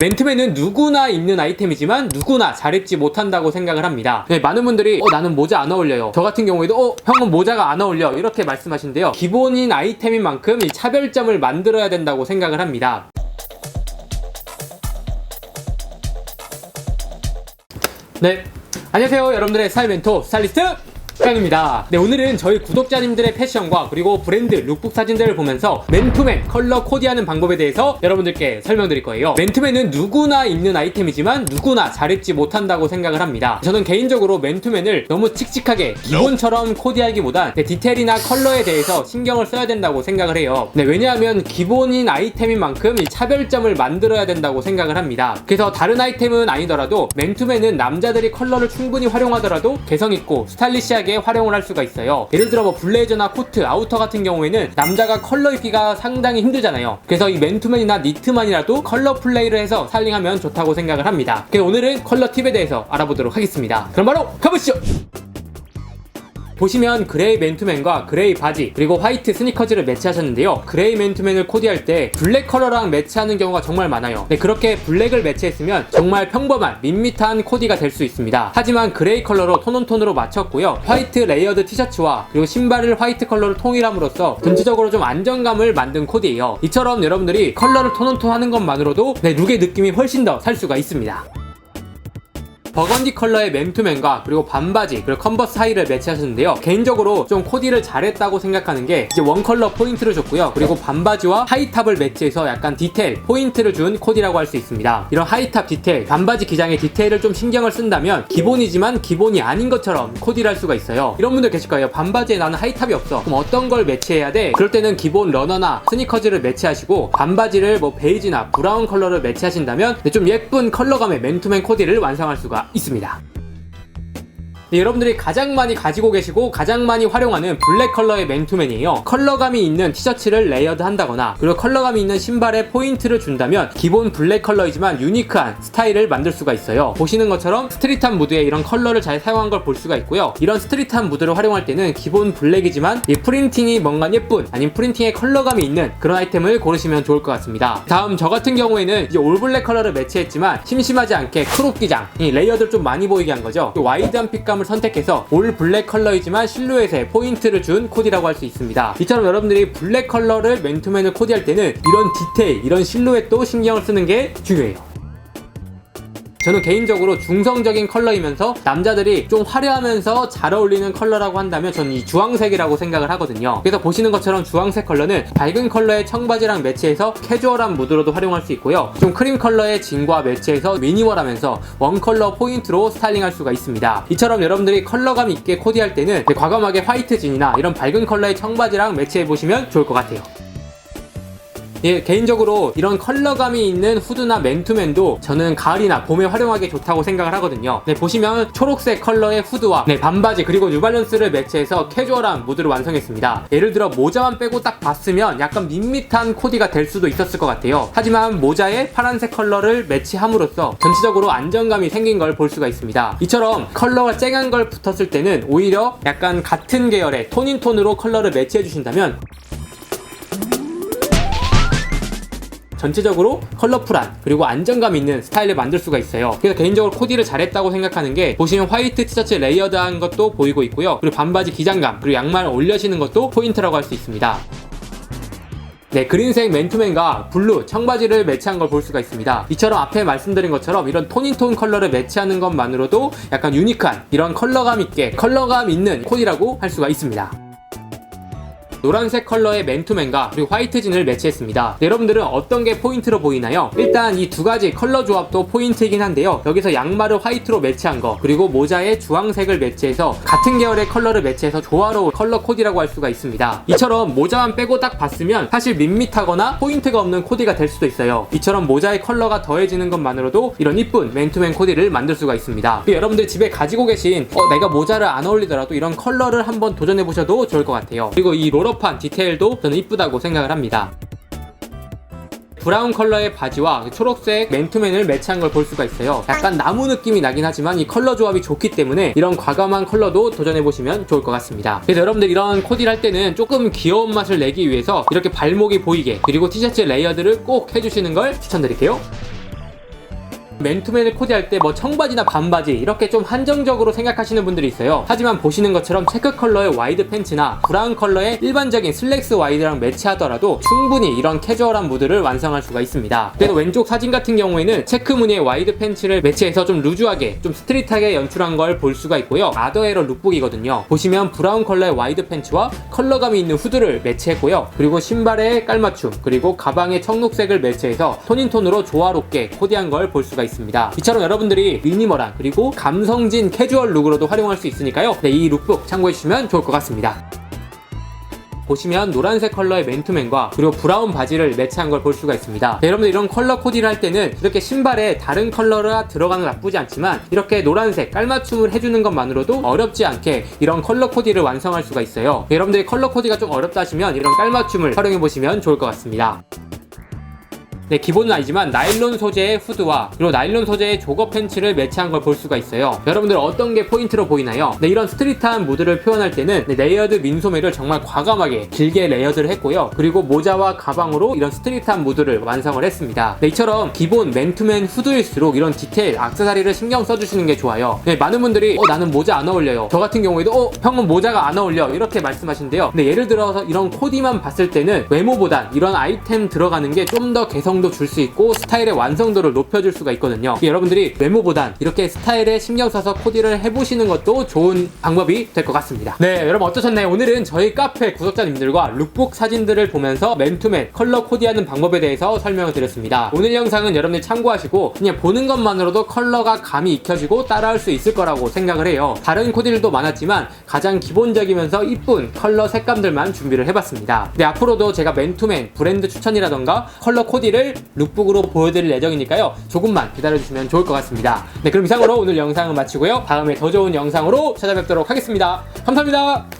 맨투맨은 누구나 입는 아이템이지만 누구나 잘 입지 못한다고 생각을 합니다. 네, 많은 분들이 어, 나는 모자 안 어울려요. 저 같은 경우에도 어, 형은 모자가 안 어울려. 이렇게 말씀하신데요. 기본인 아이템인 만큼 이 차별점을 만들어야 된다고 생각을 합니다. 네. 안녕하세요. 여러분들의 스타일 멘토 스타일리스트 깡입니다. 네, 오늘은 저희 구독자님들의 패션과 그리고 브랜드 룩북 사진들을 보면서 맨투맨 컬러 코디하는 방법에 대해서 여러분들께 설명드릴 거예요. 맨투맨은 누구나 입는 아이템이지만 누구나 잘 입지 못한다고 생각을 합니다. 저는 개인적으로 맨투맨을 너무 칙칙하게 기본처럼 코디하기보단 네, 디테일이나 컬러에 대해서 신경을 써야 된다고 생각을 해요. 네, 왜냐하면 기본인 아이템인 만큼 이 차별점을 만들어야 된다고 생각을 합니다. 그래서 다른 아이템은 아니더라도 맨투맨은 남자들이 컬러를 충분히 활용하더라도 개성있고 스타일리시하게 활용을 할 수가 있어요. 예를 들어 뭐 블레이저나 코트, 아우터 같은 경우에는 남자가 컬러 입기가 상당히 힘들잖아요. 그래서 이 맨투맨이나 니트만이라도 컬러 플레이를 해서 살링하면 좋다고 생각을 합니다. 그래서 오늘은 컬러 팁에 대해서 알아보도록 하겠습니다. 그럼 바로 가보시죠! 보시면 그레이 맨투맨과 그레이 바지 그리고 화이트 스니커즈를 매치하셨는데요. 그레이 맨투맨을 코디할 때 블랙 컬러랑 매치하는 경우가 정말 많아요. 네, 그렇게 블랙을 매치했으면 정말 평범한 밋밋한 코디가 될 수 있습니다. 하지만 그레이 컬러로 톤온톤으로 맞췄고요. 화이트 레이어드 티셔츠와 그리고 신발을 화이트 컬러로 통일함으로써 전체적으로 좀 안정감을 만든 코디예요. 이처럼 여러분들이 컬러를 톤온톤 하는 것만으로도 네, 룩의 느낌이 훨씬 더 살 수가 있습니다 버건디 컬러의 맨투맨과 그리고 반바지 그리고 컨버스 하이를 매치하셨는데요. 개인적으로 좀 코디를 잘했다고 생각하는 게 이제 원 컬러 포인트를 줬고요. 그리고 반바지와 하이탑을 매치해서 약간 디테일 포인트를 준 코디라고 할 수 있습니다. 이런 하이탑 디테일 반바지 기장의 디테일을 좀 신경을 쓴다면 기본이지만 기본이 아닌 것처럼 코디를 할 수가 있어요. 이런 분들 계실 거예요. 반바지에 나는 하이탑이 없어. 그럼 어떤 걸 매치해야 돼? 그럴 때는 기본 러너나 스니커즈를 매치하시고 반바지를 뭐 베이지나 브라운 컬러를 매치하신다면 좀 예쁜 컬러감의 맨투맨 코디를 완성할 수가 있습니다. 네, 여러분들이 가장 많이 가지고 계시고 가장 많이 활용하는 블랙 컬러의 맨투맨이에요. 컬러감이 있는 티셔츠를 레이어드 한다거나 그리고 컬러감이 있는 신발에 포인트를 준다면 기본 블랙 컬러이지만 유니크한 스타일을 만들 수가 있어요. 보시는 것처럼 스트릿한 무드에 이런 컬러를 잘 사용한 걸 볼 수가 있고요. 이런 스트릿한 무드를 활용할 때는 기본 블랙이지만 이 프린팅이 뭔가 예쁜 아니면 프린팅에 컬러감이 있는 그런 아이템을 고르시면 좋을 것 같습니다. 다음 저 같은 경우에는 이제 올블랙 컬러를 매치했지만 심심하지 않게 크롭 기장 이 레이어드를 좀 많이 보이게 한 거죠. 그 와이드한 핏감 을 선택해서 올 블랙 컬러이지만 실루엣에 포인트를 준 코디라고 할 수 있습니다. 이처럼 여러분들이 블랙 컬러를 맨투맨을 코디할 때는 이런 디테일, 이런 실루엣도 신경을 쓰는 게 중요해요. 저는 개인적으로 중성적인 컬러이면서 남자들이 좀 화려하면서 잘 어울리는 컬러라고 한다면 저는 이 주황색이라고 생각을 하거든요. 그래서 보시는 것처럼 주황색 컬러는 밝은 컬러의 청바지랑 매치해서 캐주얼한 무드로도 활용할 수 있고요. 좀 크림 컬러의 진과 매치해서 미니멀하면서 원 컬러 포인트로 스타일링할 수가 있습니다. 이처럼 여러분들이 컬러감 있게 코디할 때는 과감하게 화이트 진이나 이런 밝은 컬러의 청바지랑 매치해 보시면 좋을 것 같아요. 예, 개인적으로 이런 컬러감이 있는 후드나 맨투맨도 저는 가을이나 봄에 활용하기 좋다고 생각을 하거든요. 네, 보시면 초록색 컬러의 후드와 네, 반바지 그리고 뉴발란스를 매치해서 캐주얼한 무드를 완성했습니다. 예를 들어 모자만 빼고 딱 봤으면 약간 밋밋한 코디가 될 수도 있었을 것 같아요. 하지만 모자에 파란색 컬러를 매치함으로써 전체적으로 안정감이 생긴 걸 볼 수가 있습니다. 이처럼 컬러가 쨍한 걸 붙었을 때는 오히려 약간 같은 계열의 톤인 톤으로 컬러를 매치해 주신다면 전체적으로 컬러풀한 그리고 안정감 있는 스타일을 만들 수가 있어요. 그래서 개인적으로 코디를 잘했다고 생각하는 게 보시면 화이트 티셔츠 레이어드한 것도 보이고 있고요. 그리고 반바지 기장감 그리고 양말 올려시는 것도 포인트라고 할 수 있습니다. 네, 그린색 맨투맨과 블루 청바지를 매치한 걸 볼 수가 있습니다. 이처럼 앞에 말씀드린 것처럼 이런 톤인톤 컬러를 매치하는 것만으로도 약간 유니크한 이런 컬러감 있게 컬러감 있는 코디라고 할 수가 있습니다. 노란색 컬러의 맨투맨과 그리고 화이트 진을 매치했습니다. 네, 여러분들은 어떤 게 포인트로 보이나요? 일단 이 두 가지 컬러 조합도 포인트이긴 한데요. 여기서 양말을 화이트로 매치한 거 그리고 모자에 주황색을 매치해서 같은 계열의 컬러를 매치해서 조화로운 컬러 코디라고 할 수가 있습니다. 이처럼 모자만 빼고 딱 봤으면 사실 밋밋하거나 포인트가 없는 코디가 될 수도 있어요. 이처럼 모자의 컬러가 더해지는 것만으로도 이런 이쁜 맨투맨 코디를 만들 수가 있습니다. 그리고 여러분들 집에 가지고 계신 어, 내가 모자를 안 어울리더라도 이런 컬러를 한번 도전해 보셔도 좋을 것 같아요. 그리고 이 롤업한 디테일도 저는 이쁘다고 생각을 합니다. 브라운 컬러의 바지와 초록색 맨투맨을 매치한 걸 볼 수가 있어요. 약간 나무 느낌이 나긴 하지만 이 컬러 조합이 좋기 때문에 이런 과감한 컬러도 도전해보시면 좋을 것 같습니다. 그래서 여러분들 이런 코디를 할 때는 조금 귀여운 맛을 내기 위해서 이렇게 발목이 보이게 그리고 티셔츠 레이어드를 꼭 해주시는 걸 추천드릴게요. 맨투맨을 코디할 때 뭐 청바지나 반바지 이렇게 좀 한정적으로 생각하시는 분들이 있어요. 하지만 보시는 것처럼 체크 컬러의 와이드 팬츠나 브라운 컬러의 일반적인 슬랙스 와이드랑 매치하더라도 충분히 이런 캐주얼한 무드를 완성할 수가 있습니다. 그래서 왼쪽 사진 같은 경우에는 체크 무늬의 와이드 팬츠를 매치해서 좀 루즈하게 좀 스트릿하게 연출한 걸 볼 수가 있고요. 아더에러 룩북이거든요. 보시면 브라운 컬러의 와이드 팬츠와 컬러감이 있는 후드를 매치했고요. 그리고 신발에 깔맞춤 그리고 가방에 청록색을 매치해서 톤인톤으로 조화롭게 코디한 걸 볼 수가 있습니다. 이처럼 여러분들이 미니멀한 그리고 감성진 캐주얼 룩으로도 활용할 수 있으니까요. 네, 이 룩북 참고해 주시면 좋을 것 같습니다. 보시면 노란색 컬러의 맨투맨과 그리고 브라운 바지를 매치한 걸 볼 수가 있습니다. 네, 여러분들 이런 컬러 코디를 할 때는 이렇게 신발에 다른 컬러가 들어가는 건 나쁘지 않지만 이렇게 노란색 깔맞춤을 해주는 것만으로도 어렵지 않게 이런 컬러 코디를 완성할 수가 있어요. 네, 여러분들이 컬러 코디가 좀 어렵다 하시면 이런 깔맞춤을 활용해 보시면 좋을 것 같습니다. 네, 기본은 아니지만 나일론 소재의 후드와 그리고 나일론 소재의 조거 팬츠를 매치한 걸 볼 수가 있어요. 여러분들 어떤 게 포인트로 보이나요? 네, 이런 스트릿한 무드를 표현할 때는 네, 레이어드 민소매를 정말 과감하게 길게 레이어드를 했고요. 그리고 모자와 가방으로 이런 스트릿한 무드를 완성을 했습니다. 네, 이처럼 기본 맨투맨 후드일수록 이런 디테일, 악세사리를 신경 써주시는 게 좋아요. 네, 많은 분들이 어, 나는 모자 안 어울려요. 저 같은 경우에도 어, 형은 모자가 안 어울려. 이렇게 말씀하신대요. 근데 예를 들어서 이런 코디만 봤을 때는 외모보단 이런 아이템 들어가는 게 좀 더 개성 도 줄 수 있고 스타일의 완성도를 높여줄 수가 있거든요. 여러분들이 외모보단 이렇게 스타일에 신경 써서 코디를 해보시는 것도 좋은 방법이 될 것 같습니다. 네, 여러분 어떠셨나요? 오늘은 저희 카페 구독자님들과 룩북 사진들을 보면서 맨투맨 컬러 코디하는 방법에 대해서 설명을 드렸습니다. 오늘 영상은 여러분들 참고하시고 그냥 보는 것만으로도 컬러가 감이 익혀지고 따라할 수 있을 거라고 생각을 해요. 다른 코디들도 많았지만 가장 기본적이면서 이쁜 컬러 색감들만 준비를 해봤습니다. 네, 앞으로도 제가 맨투맨 브랜드 추천이라던가 컬러 코디를 룩북으로 보여드릴 예정이니까요. 조금만 기다려주시면 좋을 것 같습니다. 네, 그럼 이상으로 오늘 영상을 마치고요. 다음에 더 좋은 영상으로 찾아뵙도록 하겠습니다. 감사합니다.